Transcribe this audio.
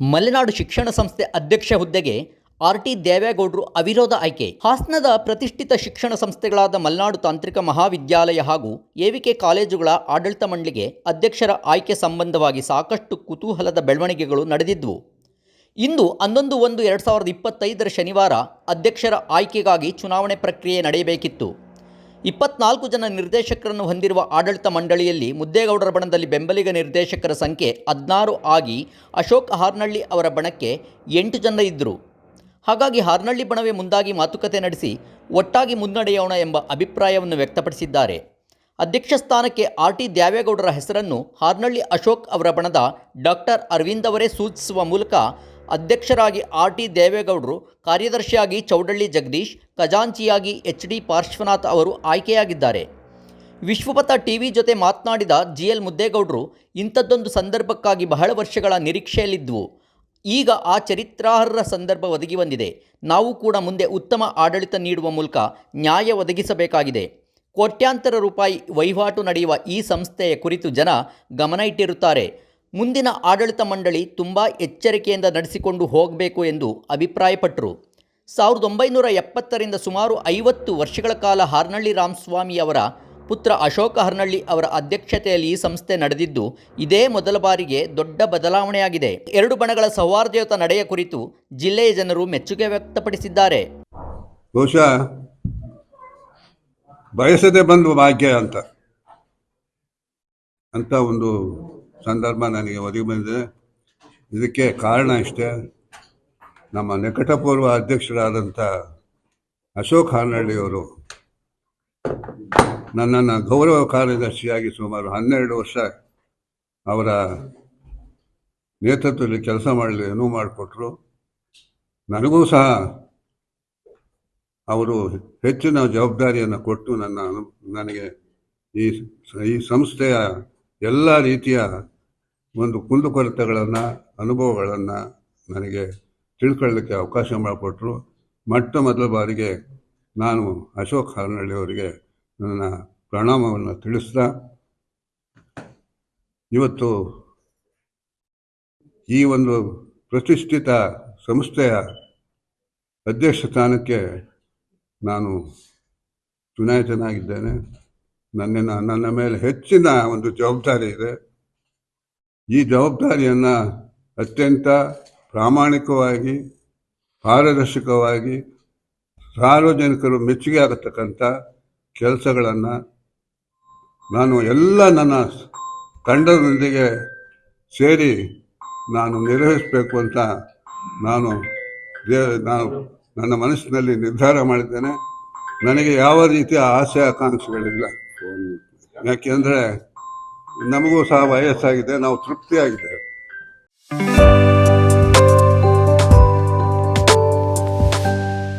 ಮಲೆನಾಡು ಶಿಕ್ಷಣ ಸಂಸ್ಥೆ ಅಧ್ಯಕ್ಷ ಹುದ್ದೆಗೆ ಆರ್ ಟಿ ದೇವೇಗೌಡರು ಅವಿರೋಧ ಆಯ್ಕೆ. ಹಾಸನದ ಪ್ರತಿಷ್ಠಿತ ಶಿಕ್ಷಣ ಸಂಸ್ಥೆಗಳಾದ ಮಲೆನಾಡು ತಾಂತ್ರಿಕ ಮಹಾವಿದ್ಯಾಲಯ ಹಾಗೂ ಎವಿಕೆ ಕಾಲೇಜುಗಳ ಆಡಳಿತ ಮಂಡಳಿಗೆ ಅಧ್ಯಕ್ಷರ ಆಯ್ಕೆ ಸಂಬಂಧವಾಗಿ ಸಾಕಷ್ಟು ಕುತೂಹಲದ ಬೆಳವಣಿಗೆಗಳು ನಡೆದಿದ್ದವು ಇಂದು ಹನ್ನೊಂದು ಒಂದು ಎರಡು ಸಾವಿರದ ಇಪ್ಪತ್ತೈದರ ಶನಿವಾರ ಅಧ್ಯಕ್ಷರ ಆಯ್ಕೆಗಾಗಿ ಚುನಾವಣೆ ಪ್ರಕ್ರಿಯೆ ನಡೆಯಬೇಕಿತ್ತು. ಇಪ್ಪತ್ನಾಲ್ಕು ಜನ ನಿರ್ದೇಶಕರನ್ನು ಹೊಂದಿರುವ ಆಡಳಿತ ಮಂಡಳಿಯಲ್ಲಿ ಮುದ್ದೇಗೌಡರ ಬಣದಲ್ಲಿ ಬೆಂಬಲಿಗ ನಿರ್ದೇಶಕರ ಸಂಖ್ಯೆ ಹದಿನಾರು ಆಗಿ ಅಶೋಕ್ ಹಾರ್ನಳ್ಳಿ ಅವರ ಬಣಕ್ಕೆ ಎಂಟು ಜನ ಇದ್ದರು. ಹಾಗಾಗಿ ಹಾರ್ನಳ್ಳಿ ಬಣವೇ ಮುಂದಾಗಿ ಮಾತುಕತೆ ನಡೆಸಿ ಒಟ್ಟಾಗಿ ಮುನ್ನಡೆಯೋಣ ಎಂಬ ಅಭಿಪ್ರಾಯವನ್ನು ವ್ಯಕ್ತಪಡಿಸಿದ್ದಾರೆ. ಅಧ್ಯಕ್ಷ ಸ್ಥಾನಕ್ಕೆ ಆರ್ ಟಿ ದ್ಯಾವೇಗೌಡರ ಹೆಸರನ್ನು ಹಾರ್ನಳ್ಳಿ ಅಶೋಕ್ ಅವರ ಬಣದ ಡಾಕ್ಟರ್ ಅರವಿಂದ್ ಅವರೇ ಸೂಚಿಸುವ ಮೂಲಕ ಅಧ್ಯಕ್ಷರಾಗಿ ಆರ್ ಟಿ ದೇವೇಗೌಡರು, ಕಾರ್ಯದರ್ಶಿಯಾಗಿ ಚೌಡಳ್ಳಿ ಜಗದೀಶ್, ಖಜಾಂಚಿಯಾಗಿ ಎಚ್ ಡಿ ಪಾರ್ಶ್ವನಾಥ್ ಅವರು ಆಯ್ಕೆಯಾಗಿದ್ದಾರೆ. ವಿಶ್ವಪಥ ಟಿವಿ ಜೊತೆ ಮಾತನಾಡಿದ ಜಿ ಎಲ್ ಮುದ್ದೇಗೌಡರು, ಇಂಥದ್ದೊಂದು ಸಂದರ್ಭಕ್ಕಾಗಿ ಬಹಳ ವರ್ಷಗಳ ನಿರೀಕ್ಷೆಯಲ್ಲಿದ್ದವು ಈಗ ಆ ಚರಿತ್ರಾರ್ಹರ ಸಂದರ್ಭ ಒದಗಿ ಬಂದಿದೆ. ನಾವು ಕೂಡ ಮುಂದೆ ಉತ್ತಮ ಆಡಳಿತ ನೀಡುವ ಮೂಲಕ ನ್ಯಾಯ ಒದಗಿಸಬೇಕಾಗಿದೆ. ಕೋಟ್ಯಾಂತರ ರೂಪಾಯಿ ವಹಿವಾಟು ನಡೆಯುವ ಈ ಸಂಸ್ಥೆಯ ಕುರಿತು ಜನ ಗಮನ ಇಟ್ಟಿರುತ್ತಾರೆ. ಮುಂದಿನ ಆಡಳಿತ ಮಂಡಳಿ ತುಂಬ ಎಚ್ಚರಿಕೆಯಿಂದ ನಡೆಸಿಕೊಂಡು ಹೋಗಬೇಕು ಎಂದು ಅಭಿಪ್ರಾಯಪಟ್ಟರು. ಸಾವಿರದ ಒಂಬೈನೂರ ಎಪ್ಪತ್ತರಿಂದ ಸುಮಾರು ಐವತ್ತು ವರ್ಷಗಳ ಕಾಲ ಹಾರ್ನಳ್ಳಿ ರಾಮಸ್ವಾಮಿ ಅವರ ಪುತ್ರ ಅಶೋಕ ಹರ್ನಳ್ಳಿ ಅವರ ಅಧ್ಯಕ್ಷತೆಯಲ್ಲಿ ಈ ಸಂಸ್ಥೆ ನಡೆದಿದ್ದು, ಇದೇ ಮೊದಲ ಬಾರಿಗೆ ದೊಡ್ಡ ಬದಲಾವಣೆಯಾಗಿದೆ. ಎರಡು ಬಣಗಳ ಸೌಹಾರ್ದಯುತ ನಡೆಯ ಕುರಿತು ಜಿಲ್ಲೆಯ ಜನರು ಮೆಚ್ಚುಗೆ ವ್ಯಕ್ತಪಡಿಸಿದ್ದಾರೆ. ಬಹುಶಃ ಬಯಸದೆ ಬಂದು ಭಾಗ್ಯ ಅಂತ ಅಂತ ಒಂದು ಸಂದರ್ಭ ನನಗೆ ಒದಗಿ ಬಂದಿದೆ. ಇದಕ್ಕೆ ಕಾರಣ ಇಷ್ಟೇ, ನಮ್ಮ ನಿಕಟಪೂರ್ವ ಅಧ್ಯಕ್ಷರಾದಂಥ ಅಶೋಕ್ ಹಾನಹಳ್ಳಿಯವರು ನನ್ನನ್ನು ಗೌರವ ಕಾರ್ಯದರ್ಶಿಯಾಗಿ ಸುಮಾರು ಹನ್ನೆರಡು ವರ್ಷ ಅವರ ನೇತೃತ್ವದಲ್ಲಿ ಕೆಲಸ ಮಾಡಲು ಏನೂ ಮಾಡಿಕೊಟ್ರು. ನನಗೂ ಸಹ ಅವರು ಹೆಚ್ಚಿನ ಜವಾಬ್ದಾರಿಯನ್ನು ಕೊಟ್ಟು ನನ್ನ ನನಗೆ ಈ ಈ ಸಂಸ್ಥೆಯ ಎಲ್ಲ ರೀತಿಯ ಒಂದು ಕುಂದುಕೊರತೆಗಳನ್ನು, ಅನುಭವಗಳನ್ನು ನನಗೆ ತಿಳ್ಕೊಳ್ಳಿಕ್ಕೆ ಅವಕಾಶ ಮಾಡಿಕೊಟ್ರು. ಮೊಟ್ಟ ಮೊದಲ ಬಾರಿಗೆ ನಾನು ಅಶೋಕ್ ಹಾರನಹಳ್ಳಿ ಅವರಿಗೆ ನನ್ನ ಪ್ರಣಾಮವನ್ನು ತಿಳಿಸ್ತಾ, ಇವತ್ತು ಈ ಒಂದು ಪ್ರತಿಷ್ಠಿತ ಸಂಸ್ಥೆಯ ಅಧ್ಯಕ್ಷ ಸ್ಥಾನಕ್ಕೆ ನಾನು ಚುನಾಯಿತನಾಗಿದ್ದೇನೆ ನನ್ನ ನನ್ನ ಮೇಲೆ ಹೆಚ್ಚಿನ ಒಂದು ಜವಾಬ್ದಾರಿ ಇದೆ. ಈ ಜವಾಬ್ದಾರಿಯನ್ನು ಅತ್ಯಂತ ಪ್ರಾಮಾಣಿಕವಾಗಿ, ಪಾರದರ್ಶಕವಾಗಿ, ಸಾರ್ವಜನಿಕರು ಮೆಚ್ಚುಗೆ ಆಗತಕ್ಕಂಥ ಕೆಲಸಗಳನ್ನು ನಾನು ಎಲ್ಲ ನನ್ನ ತಂಡದೊಂದಿಗೆ ಸೇರಿ ನಾನು ನಿರ್ವಹಿಸಬೇಕು ಅಂತ ನಾನು ದೇ, ನಾನು ನನ್ನ ಮನಸ್ಸಿನಲ್ಲಿ ನಿರ್ಧಾರ ಮಾಡಿದ್ದೇನೆ. ನನಗೆ ಯಾವ ರೀತಿಯ ಆಸೆ, ಆಕಾಂಕ್ಷೆಗಳಿಲ್ಲ. ಯಾಕೆಂದ್ರೆ ನಮಗೂ ಸಹ ವಯಸ್ಸಾಗಿದೆ ನಾವು ತೃಪ್ತಿಯಾಗಿದ್ದೇವೆ.